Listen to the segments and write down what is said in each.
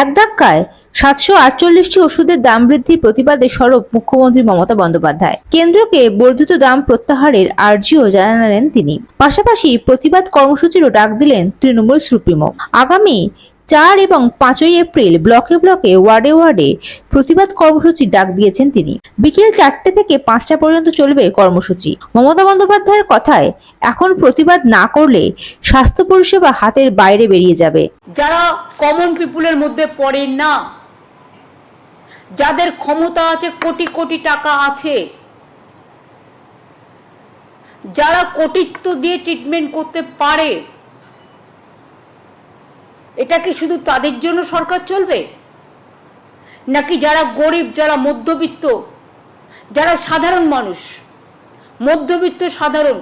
এক ধাক্কায় সাতশো আটচল্লিশটি ওষুধের দাম বৃদ্ধির প্রতিবাদে সরব মুখ্যমন্ত্রী মমতা বন্দ্যোপাধ্যায়। কেন্দ্রকে বর্ধিত দাম প্রত্যাহারের আর্জিও জানালেন তিনি। পাশাপাশি প্রতিবাদ কর্মসূচিরও ডাক দিলেন তৃণমূল সুপ্রিমো। আগামী চার এবং পাঁচই এপ্রিল ব্লকে ব্লকে, ওয়ার্ডে ওয়ার্ডে প্রতিবাদ কর্মসূচির ডাক দিয়েছেন তিনি। বিকেল চারটে থেকে পাঁচটা পর্যন্ত চলবে কর্মসূচি। মমতা বন্দ্যোপাধ্যায়ের কথায়, এখন প্রতিবাদ না করলে স্বাস্থ্য পরিষেবা হাতের বাইরে বেরিয়ে যাবে। যারা কমন পিপুলের মধ্যে পড়েন না, যাদের ক্ষমতা আছে, কোটি কোটি টাকা আছে, যারা কোটিত্ব দিয়ে ট্রিটমেন্ট করতে পারে এটা কি শুধু তাদের জন্য সরকার চলবে? নাকি যারা গরিব, যারা মধ্যবিত্ত, যারা সাধারণ মানুষ, মধ্যবিত্ত সাধারণ,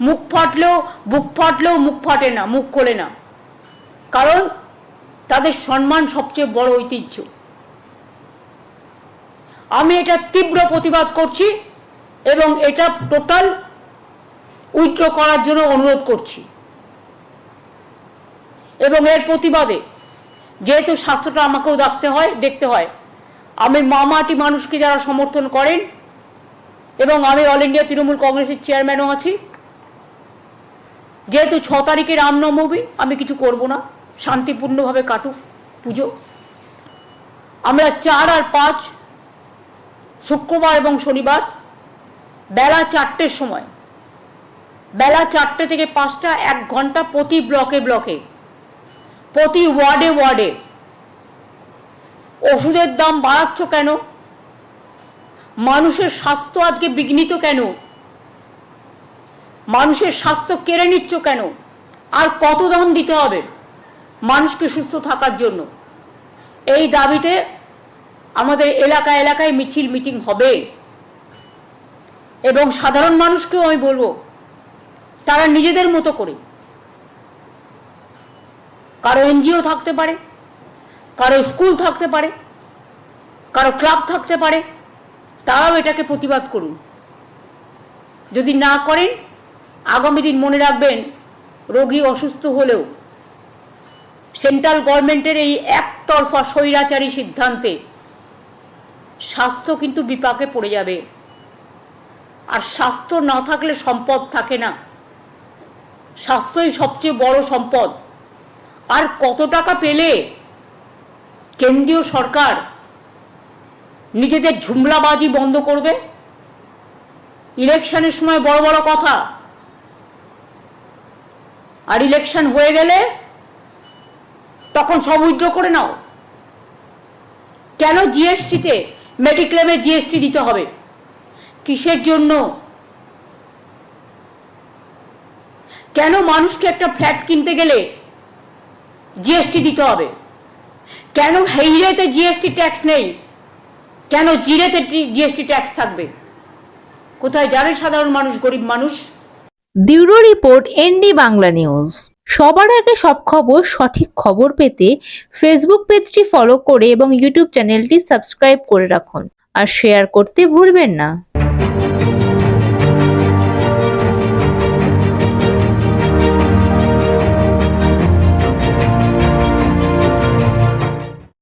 মুখ ফাটলেও, বুক ফাটলেও মুখ ফাটে না, মুখ খোলে না। কারণ তাদের সম্মান সবচেয়ে বড় ঐতিহ্য। আমি এটা তীব্র প্রতিবাদ করছি এবং এটা টোটাল উইথড্র করার জন্য অনুরোধ করছি। এবং এর প্রতিবাদে যেহেতু স্বাস্থ্যটা আমাকেও দেখতে হয় দেখতে হয়। আমি মামাটি মানুষকে যারা সমর্থন করেন এবং আমি অল ইন্ডিয়া তৃণমূল কংগ্রেসের চেয়ারম্যানও আছি, যেহেতু ছ তারিখে রামনবমী আমি কিছু করব না। শান্তিপূর্ণভাবে কাটুক পুজো। আমরা চার আর পাঁচ, শুক্রবার এবং শনিবার, বেলা চারটের সময়, বেলা চারটে থেকে পাঁচটা, এক ঘণ্টা প্রতি ব্লকে ব্লকে প্রতি ওয়ার্ডে ওয়ার্ডে। ওষুধের দাম বাড়াচ্ছ কেন? মানুষের স্বাস্থ্য আজকে বিঘ্নিত কেন? মানুষের স্বাস্থ্য কেড়ে নিচ্ছ কেন? আর কত দাম দিতে হবে মানুষকে সুস্থ থাকার জন্য? এই দাবিতে আমাদের এলাকা এলাকায় মিছিল, মিটিং হবে। এবং সাধারণ মানুষকেও আমি বলব, তারা নিজেদের মতো করে কারও এনজিও থাকতে পারে, কারও স্কুল থাকতে পারে, কারও ক্লাব থাকতে পারে, তারাও এটাকে প্রতিবাদ করুন। যদি না করেন, আগামী দিন মনে রাখবেন, রোগী অসুস্থ হলেও সেন্ট্রাল গভর্নমেন্টের এই একতরফা স্বৈরাচারী সিদ্ধান্তে স্বাস্থ্য কিন্তু বিপাকে পড়ে যাবে। আর স্বাস্থ্য না থাকলে সম্পদ থাকে না। স্বাস্থ্যই সবচেয়ে বড় সম্পদ। আর কত টাকা পেলে কেন্দ্রীয় সরকার নিজেদের ঝুমলাবাজি বন্ধ করবে? ইলেকশনের সময় বড় বড় কথা। আর ইলেকশন হয়ে গেলে তখন সব উইথড্র করে নাও। কেন জিএসটিতে, মেডিক্লেমে জিএসটি দিতে হবে? কিসের জন্য? কেন মানুষকে একটা ফ্ল্যাট কিনতে গেলে জিএসটি দিতে হবে। কেন হেইরেতে জিএসটি ট্যাক্স নেই? কেন জিরেতে জিএসটি ট্যাক্স থাকবে? কোথায় যাবে সাধারণ মানুষ, গরিব মানুষ? Bureau report ND Bangla news. সবার আগে সব খবর, সঠিক খবর পেতে ফেসবুক পেজটি ফলো করে এবং ইউটিউব চ্যানেলটি সাবস্ক্রাইব করে রাখুন। আর শেয়ার করতে ভুলবেন না।